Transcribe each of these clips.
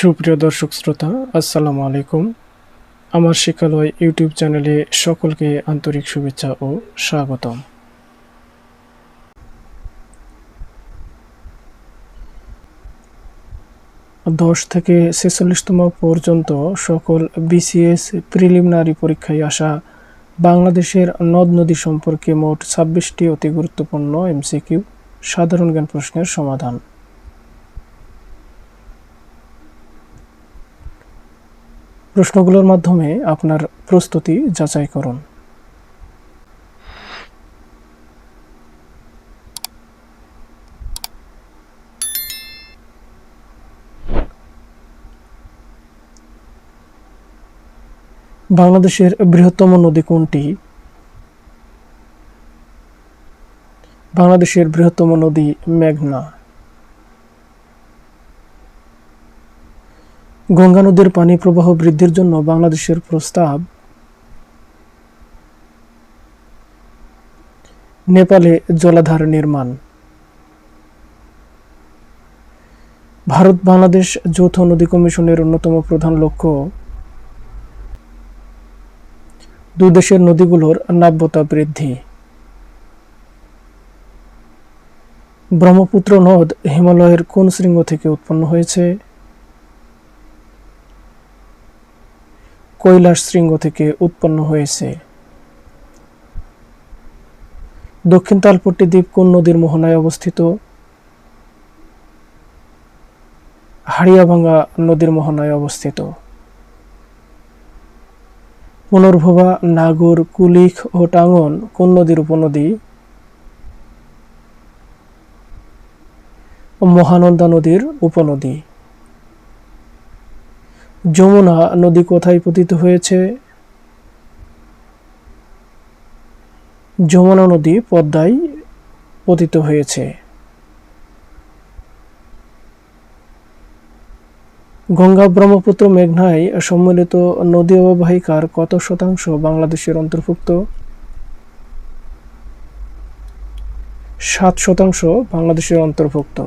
সুপ্রিয় দর্শক শ্রোতা, আসসালামু আলাইকুম। আমার শিক্ষালয় ইউটিউব চ্যানেলে সকলকে আন্তরিক শুভেচ্ছা ও স্বাগতম। দশ থেকে ছেচল্লিশতম পর্যন্ত সকল বিসিএস প্রিলিমিনারি পরীক্ষায় আসা বাংলাদেশের নদ নদী সম্পর্কে মোট ছাব্বিশটি অতি গুরুত্বপূর্ণ এমসিকিউ সাধারণ জ্ঞান প্রশ্নের সমাধান। প্রশ্নগুলোর মাধ্যমে আপনার প্রস্তুতি যাচাই করুন। বাংলাদেশের বৃহত্তম নদী কোনটি? বাংলাদেশের বৃহত্তম নদী মেঘনা। গঙ্গা নদীর পানি প্রবাহ বৃদ্ধির জন্য বাংলাদেশের প্রস্তাব। নেপালে জলাধার নির্মাণ। ভারত বাংলাদেশ যৌথ নদী কমিশনের অন্যতম প্রধান লক্ষ্য। দুই দেশের নদীগুলোর নাব্যতা বৃদ্ধি। ব্রহ্মপুত্র নদ হিমালয়ের কোন শৃঙ্গ থেকে উৎপন্ন হয়েছে? কৈলাস শৃঙ্গ থেকে উৎপন্ন হয়েছে। দক্ষিণ তালপট্টি দ্বীপ কোন নদীর মোহনায় অবস্থিত হাড়িয়াভাঙ্গা নদীর মোহনায় অবস্থিত। পুনর্ভবা, নাগর, কুলিখ ও টাঙ্গন কোন নদীর উপনদী মহানন্দা নদীর উপনদী। যমুনা নদী কোথায় পতিত হয়েছে? যমুনা নদী পদ্মায় পতিত হয়েছে। গঙ্গা ব্রহ্মপুত্র মেঘনায় সম্মিলিত নদী অববাহিকার কত শতাংশ বাংলাদেশের অন্তর্ভুক্ত? সাত শতাংশ বাংলাদেশের অন্তর্ভুক্ত।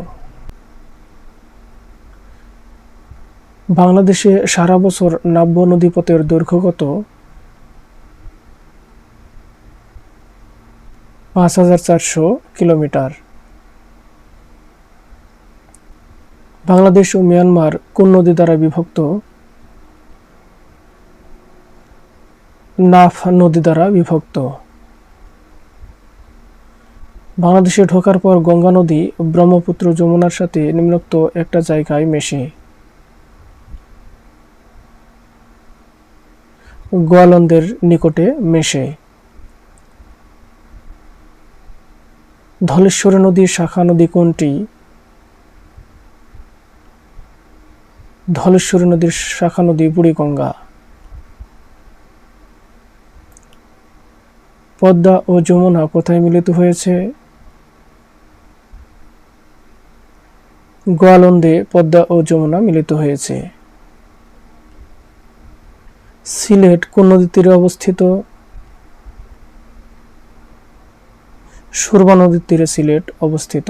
বাংলাদেশে সারা বছর নাব্য নদীপথের দৈর্ঘ্য কত? পাঁচ হাজার চারশো কিলোমিটার। বাংলাদেশ ও মিয়ানমার কোন নদী দ্বারা বিভক্ত? নাফ নদী দ্বারা বিভক্ত। বাংলাদেশে ঢোকার পর গঙ্গা নদী ব্রহ্মপুত্র যমুনার সাথে নিম্নোক্ত একটা জায়গায় মেশে। গোয়ালন্দের নিকটে মেশে। ধলেশ্বরী নদীর শাখা নদী কোনটি? ধলেশ্বরী নদীর শাখা নদী বুড়িগঙ্গা। পদ্মা ও যমুনা কোথায় মিলিত হয়েছে? গোয়ালন্দে পদ্মা ও যমুনা মিলিত হয়েছে। সিলেট কোন নদীর তীরে অবস্থিত? সুরমা নদীর তীরে সিলেট অবস্থিত।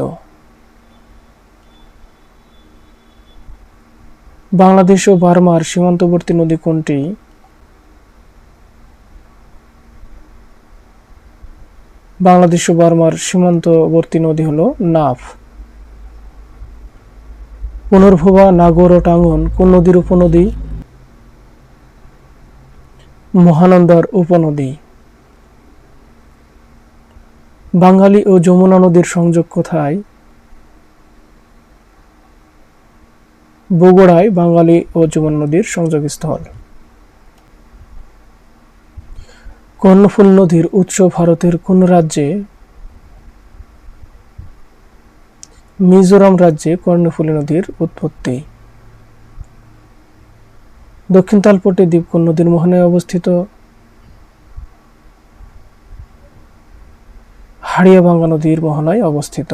বাংলাদেশ ও বার্মার সীমান্তবর্তী নদী কোনটি? বাংলাদেশ ও বার্মার সীমান্তবর্তী নদী হল নাফ। পুনর্ভবা, নাগর ও টাঙ্গন কোন নদীর উপনদী? মহানন্দার উপনদী। বাঙালি ও যমুনা নদীর সংযোগ কোথায়? বগুড়ায় বাঙালি ও যমুনা নদীর সংযোগস্থল। কর্ণফুল নদীর উৎস ভারতের কোন রাজ্যে? মিজোরাম রাজ্যে কর্ণফুলী নদীর উৎপত্তি। দক্ষিণ তালপট্টি দ্বীপ কোন নদীর মোহনায় অবস্থিত। হাড়িয়াভাঙ্গা নদীর মোহনায় অবস্থিত।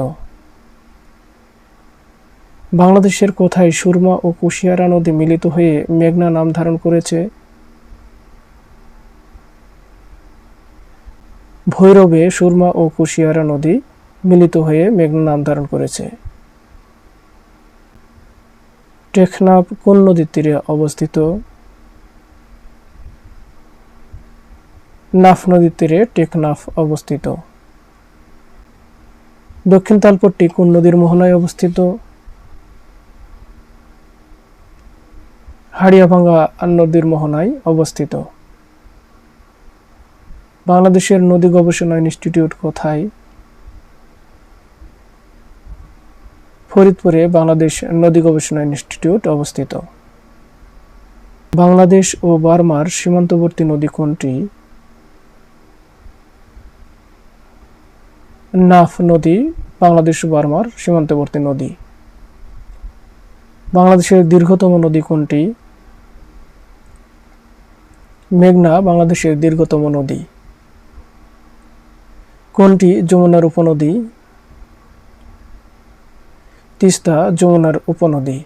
বাংলাদেশের কোথায় সুরমা ও কুশিয়ারা নদী মিলিত হয়ে মেঘনা নাম ধারণ করেছে? ভৈরবে সুরমা ও কুশিয়ারা নদী মিলিত হয়ে মেঘনা নাম ধারণ করেছে। টেকনাফ কোন নদীর তীরে অবস্থিত? নাফ নদীর তীরে টেকনাফ অবস্থিত। দক্ষিণ তালপট্টি কোন নদীর মোহনায় অবস্থিত? হাড়িয়াভাঙ্গা নদীর মোহনায় অবস্থিত। বাংলাদেশের নদী গবেষণা ইনস্টিটিউট কোথায়? ফরিদপুরে বাংলাদেশ নদী গবেষণা ইনস্টিটিউট অবস্থিত। বাংলাদেশ ও বার্মার সীমান্তবর্তী নদী কোনটি? নাফ নদী, বাংলাদেশ ও বার্মার সীমান্তবর্তী নদী। বাংলাদেশের দীর্ঘতম নদী কোনটি? মেঘনা, বাংলাদেশের দীর্ঘতম নদী। কোনটি যমুনার উপনদী তিস্তা যমুনার উপনদী।